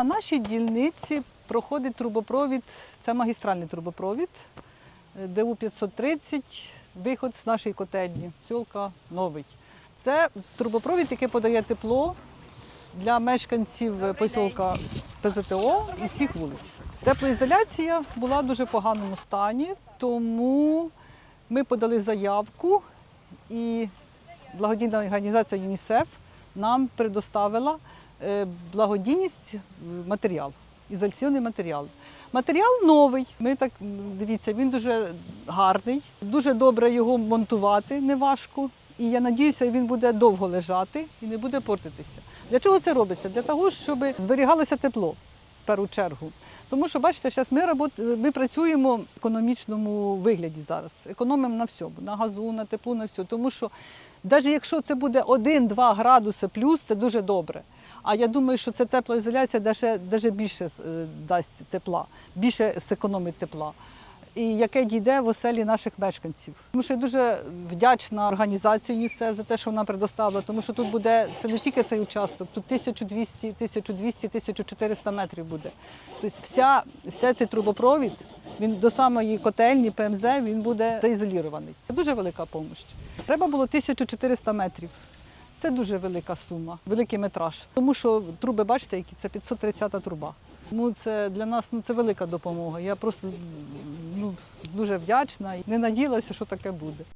На нашій дільниці проходить трубопровід, це магістральний трубопровід, е, ДУ 530, виход з нашої котельні, цілка новий. Це трубопровід, який подає тепло для мешканців посілка ПЗТО і всіх вулиць. Теплоізоляція була в дуже поганому стані, тому ми подали заявку і благодійна організація ЮНІСЕФ нам предоставила благодійність е, матеріал, ізоляційний матеріал. Матеріал новий. Ми так дивіться, він дуже гарний, дуже добре його монтувати, неважко. І я надіюся, він буде довго лежати і не буде портитися. Для чого це робиться? Для того, щоб зберігалося тепло першу чергу. Тому що, бачите, зараз ми, робот... ми працюємо в економічному вигляді зараз. Економимо на всьому, на газу, на теплу, на все. Тому що навіть якщо це буде 1-2 градуси плюс, це дуже добре. А я думаю, що ця теплоізоляція даже більше е, дасть тепла, більше зекономить тепла. І яке дійде в оселі наших мешканців. Тому що я дуже вдячна організації ЮНІСЕФ за те, що вона предоставила, тому що тут буде це не тільки цей участок, тут 1200, 1200, 1400 метрів буде. Тобто вся, вся цей трубопровід, він до самої котельні ПМЗ він буде заізолірований. Це дуже велика допомога. Треба було 1400 метрів. Це дуже велика сума, великий метраж. Тому що труби, бачите, які це 530-та труба. Тому це для нас ну, це велика допомога. Я просто дуже вдячна не надіялася, що таке буде.